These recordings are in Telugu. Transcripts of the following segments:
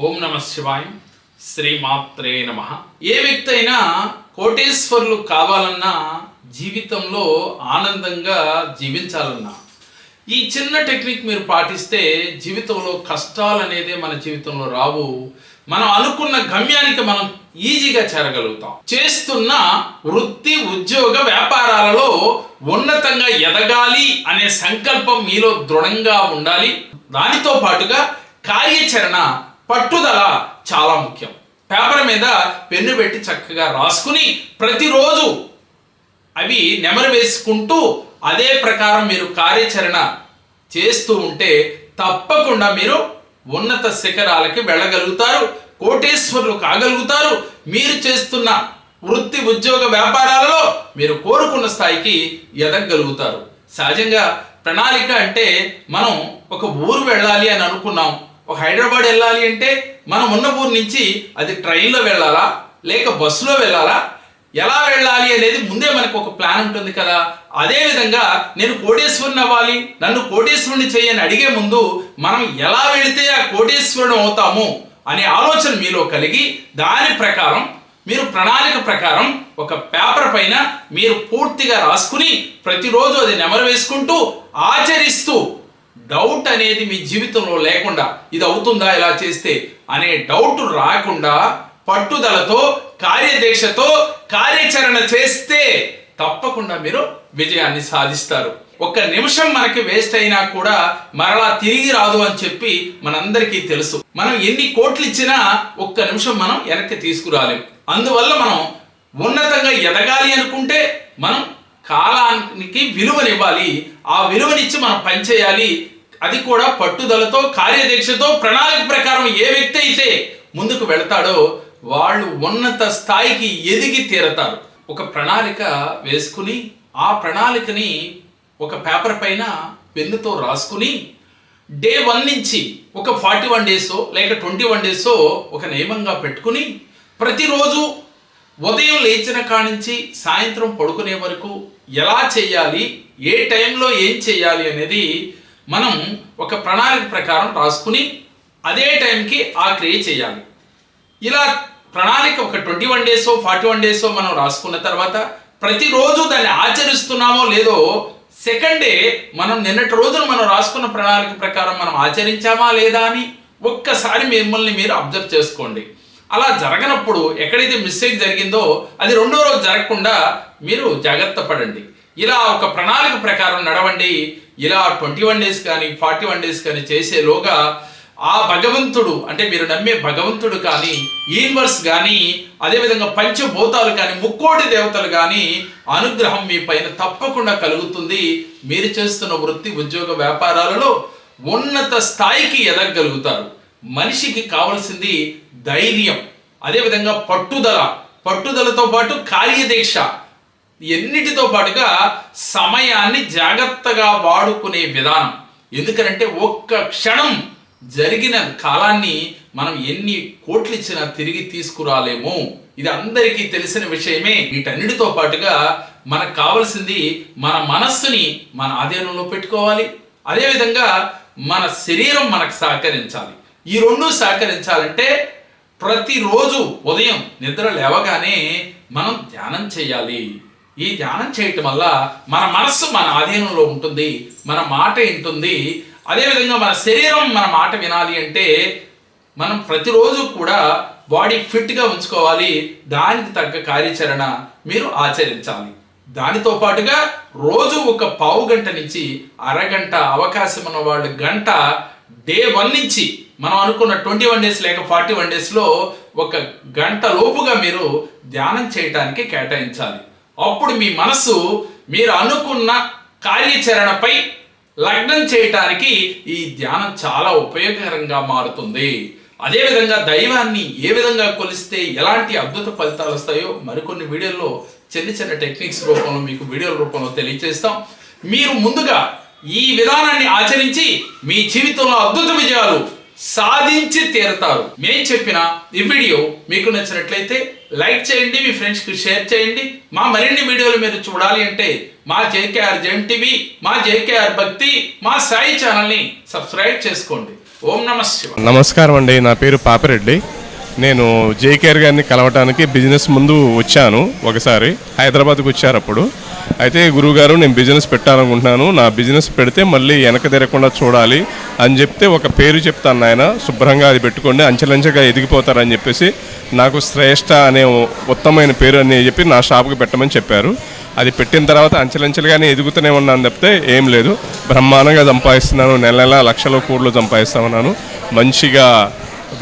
ఓం నమ శివాయ శ్రీమాత్రే నమ. ఏ వ్యక్తి అయినా కోటేశ్వరులు కావాలన్నా జీవితంలో ఆనందంగా జీవించాలన్నా ఈ చిన్న టెక్నిక్ మీరు పాటిస్తే జీవితంలో కష్టాలు అనేది మన జీవితంలో రావు. మనం అనుకున్న గమ్యానికి మనం ఈజీగా చేరగలుగుతాం. చేస్తున్న వృత్తి ఉద్యోగ వ్యాపారాలలో ఉన్నతంగా ఎదగాలి అనే సంకల్పం మీలో దృఢంగా ఉండాలి. దానితో పాటుగా కార్యాచరణ పట్టుదల చాలా ముఖ్యం. పేపర్ మీద పెన్ను పెట్టి చక్కగా రాసుకుని ప్రతిరోజు అవి నెమరు వేసుకుంటూ అదే ప్రకారం మీరు కార్యాచరణ చేస్తూ ఉంటే తప్పకుండా మీరు ఉన్నత శిఖరాలకి వెళ్ళగలుగుతారు కోటేశ్వరులు కాగలుగుతారు. మీరు చేస్తున్న వృత్తి ఉద్యోగ వ్యాపారాలలో మీరు కోరుకున్న స్థాయికి ఎదగలుగుతారు. సహజంగా ప్రణాళిక అంటే మనం ఒక ఊరు వెళ్ళాలి అని అనుకున్నాం. ఒక హైదరాబాద్ వెళ్ళాలి అంటే మనం ఉన్న ఊరు నుంచి అది ట్రైన్లో వెళ్ళాలా? లేక బస్సులో వెళ్ళాలా? ఎలా వెళ్ళాలి అనేది ముందే మనకు ఒక ప్లాన్ ఉంటుంది కదా. అదేవిధంగా నేను కోటేశ్వరుని అవ్వాలి. నన్ను కోటేశ్వరుని చేయని అడిగే ముందు మనం ఎలా వెళితే ఆ కోటేశ్వరుడు అవుతాము అనే ఆలోచన మీలో కలిగి దాని ప్రకారం మీరు ప్రణాళిక ప్రకారం ఒక పేపర్ పైన మీరు పూర్తిగా రాసుకుని ప్రతిరోజు అది నెమరు వేసుకుంటూ ఆచరిస్తూ డౌట్ అనేది మీ జీవితంలో లేకుండా ఇది అవుతుందా ఇలా చేస్తే అనే డౌట్ రాకుండా పట్టుదలతో కార్యదీక్షతో కార్యాచరణ చేస్తే తప్పకుండా మీరు విజయాన్ని సాధిస్తారు. ఒక్క నిమిషం మనకి వేస్ట్ అయినా కూడా మరలా తిరిగి రాదు అని చెప్పి మనందరికీ తెలుసు. మనం ఎన్ని కోట్లు ఇచ్చినా ఒక్క నిమిషం మనం వెనక్కి తీసుకురాలేం. అందువల్ల మనం ఉన్నతంగా ఎదగాలి అనుకుంటే మనం కాలానికి విలువనివ్వాలి. ఆ విలువనిచ్చి మనం పనిచేయాలి అది కూడా పట్టుదలతో కార్యదీక్షతో ప్రణాళిక ప్రకారం ఏ వ్యక్తి అయితే ముందుకు వెళతాడో వాళ్ళు ఉన్నత స్థాయికి ఎదిగి తీరతారు. ఒక ప్రణాళిక వేసుకుని ఆ ప్రణాళికని ఒక పేపర్ పైన పెన్నుతో రాసుకుని డే వన్ నుంచి ఒక ఫార్టీ వన్ డేసో లేక ట్వంటీ వన్ డేసో ఒక నియమంగా పెట్టుకుని ప్రతిరోజు ఉదయం లేచిన కానించి సాయంత్రం పడుకునే వరకు ఎలా చేయాలి ఏ టైంలో ఏం చేయాలి అనేది మనం ఒక ప్రణాళిక ప్రకారం రాసుకుని అదే టైంకి ఆ క్రియ చేయాలి. ఇలా ప్రణాళిక ఒక ట్వంటీ వన్ డేసో ఫార్టీ వన్ డేసో మనం రాసుకున్న తర్వాత ప్రతిరోజు దాన్ని ఆచరిస్తున్నామో లేదో సెకండ్ డే మనం నిన్నటి రోజున మనం రాసుకున్న ప్రణాళిక ప్రకారం మనం ఆచరించామా లేదా అని ఒక్కసారి మిమ్మల్ని మీరు అబ్జర్వ్ చేసుకోండి. అలా జరగనప్పుడు ఎక్కడైతే మిస్టేక్ జరిగిందో అది రెండో రోజు జరగకుండా మీరు జాగ్రత్త పడండి. ఇలా ఒక ప్రణాళిక ప్రకారం నడవండి. ఇలా ట్వంటీ వన్ డేస్ కానీ ఫార్టీ వన్ డేస్ కానీ చేసేలోగా ఆ భగవంతుడు అంటే మీరు నమ్మే భగవంతుడు కానీ యూనివర్స్ కానీ అదేవిధంగా పంచభూతాలు కానీ ముక్కోటి దేవతలు కానీ అనుగ్రహం మీ పైన తప్పకుండా కలుగుతుంది. మీరు చేస్తున్న వృత్తి ఉద్యోగ వ్యాపారాలలో ఉన్నత స్థాయికి ఎదగగలుగుతారు. మనిషికి కావలసింది ధైర్యం అదేవిధంగా పట్టుదల. పట్టుదలతో పాటు కార్యదీక్ష. ఎన్నిటితో పాటుగా సమయాన్ని జాగ్రత్తగా వాడుకునే విధానం. ఎందుకంటే ఒక్క క్షణం జరిగిన కాలాన్ని మనం ఎన్ని కోట్లు ఇచ్చినా తిరిగి తీసుకురాలేము. ఇది అందరికీ తెలిసిన విషయమే. వీటన్నిటితో పాటుగా మనకు కావలసింది మన మనస్సుని మన ఆధీనంలో పెట్టుకోవాలి. అదేవిధంగా మన శరీరం మనకు సహకరించాలి. ఈ రెండు సహకరించాలంటే ప్రతిరోజు ఉదయం నిద్ర లేవగానే మనం ధ్యానం చేయాలి. ఈ ధ్యానం చేయటం వల్ల మన మనస్సు మన ఆధీనంలో ఉంటుంది మన మాట ఉంటుంది అదేవిధంగా మన శరీరం మన మాట వినాలి అంటే మనం ప్రతిరోజు కూడా బాడీ ఫిట్గా ఉంచుకోవాలి. దానికి తగ్గ కార్యాచరణ మీరు ఆచరించాలి. దానితో పాటుగా రోజు ఒక పావు గంట నుంచి అరగంట అవకాశం ఉన్న వాళ్ళు గంట డే వన్ నుంచి మనం అనుకున్న ట్వంటీ వన్ డేస్ లేక ఫార్టీ వన్ డేస్లో ఒక గంట లోపుగా మీరు ధ్యానం చేయటానికి కేటాయించాలి. అప్పుడు మీ మనస్సు మీరు అనుకున్న కార్యాచరణపై లగ్నం చేయటానికి ఈ ధ్యానం చాలా ఉపయోగకరంగా మారుతుంది. అదేవిధంగా దైవాన్ని ఏ విధంగా కొలిస్తే ఎలాంటి అద్భుత ఫలితాలు వస్తాయో మరికొన్ని వీడియోల్లో చిన్న చిన్న టెక్నిక్స్ రూపంలో మీకు వీడియోల రూపంలో తెలియజేస్తాం. మీరు ముందుగా ఈ విధానాన్ని ఆచరించి మీ జీవితంలో అద్భుత విజయాలు సాధించి తీరతారు. మేము చెప్పిన ఈ వీడియో మీకు నచ్చినట్లయితే లైక్ చేయండి మీ ఫ్రెండ్స్కి షేర్ చేయండి. మా మరిన్ని వీడియోలు మీరు చూడాలి అంటే మా జేకేఆర్ జెన్ టీవీ మా జేకేఆర్ భక్తి మా సాయి ఛానల్ని సబ్స్క్రైబ్ చేసుకోండి. ఓం నమ శివ. నమస్కారం అండి. నా పేరు పాపిరెడ్డి. నేను జేకేఆర్ గారిని కలవటానికి బిజినెస్ ముందు వచ్చాను ఒకసారి. హైదరాబాద్కి వచ్చారు అప్పుడు. అయితే గురువుగారు నేను బిజినెస్ పెట్టాలనుకుంటున్నాను. నా బిజినెస్ పెడితే మళ్ళీ వెనక తిరగకుండా చూడాలి అని చెప్తే ఒక పేరు చెప్తాను ఆయన శుభ్రంగా అది పెట్టుకోండి అంచెలంచెగా ఎదిగిపోతారని చెప్పేసి నాకు శ్రేష్ఠ అనే ఉత్తమమైన పేరు అని చెప్పి నా షాప్కి పెట్టమని చెప్పారు. అది పెట్టిన తర్వాత అంచెలంచెలుగానే ఎదుగుతూనే ఉన్నాను తప్పితే ఏం లేదు. బ్రహ్మాండంగా సంపాదిస్తున్నాను. నెల నెల లక్షల కోట్లు సంపాదిస్తామన్నాను. మంచిగా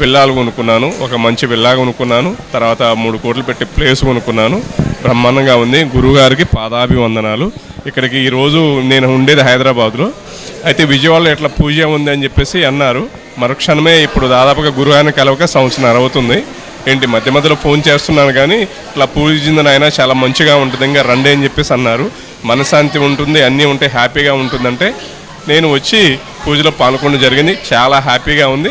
పిల్లలు కొనుక్కున్నాను. ఒక మంచి విల్లా కొనుక్కున్నాను. తర్వాత మూడు కోట్లు పెట్టి ప్లేస్ కొనుక్కున్నాను. బ్రహ్మాండంగా ఉంది. గురువుగారికి పాదాభివందనాలు. ఇక్కడికి ఈరోజు నేను ఉండేది హైదరాబాద్లో. అయితే విజయవాడలో ఎట్లా పూజ ఉంది అని చెప్పేసి అన్నారు. మరుక్షణమే ఇప్పుడు దాదాపుగా గురుగారిని కలవక సంవత్సరం అవుతుంది ఏంటి మధ్య మధ్యలో ఫోన్ చేస్తున్నాను కానీ ఇట్లా పూజిందని అయినా చాలా మంచిగా ఉంటుంది. ఇంకా రండి అని చెప్పేసి అన్నారు. మనశాంతి ఉంటుంది అన్నీ ఉంటే హ్యాపీగా ఉంటుందంటే. నేను వచ్చి పూజలో పాల్గొనడం జరిగింది. చాలా హ్యాపీగా ఉంది.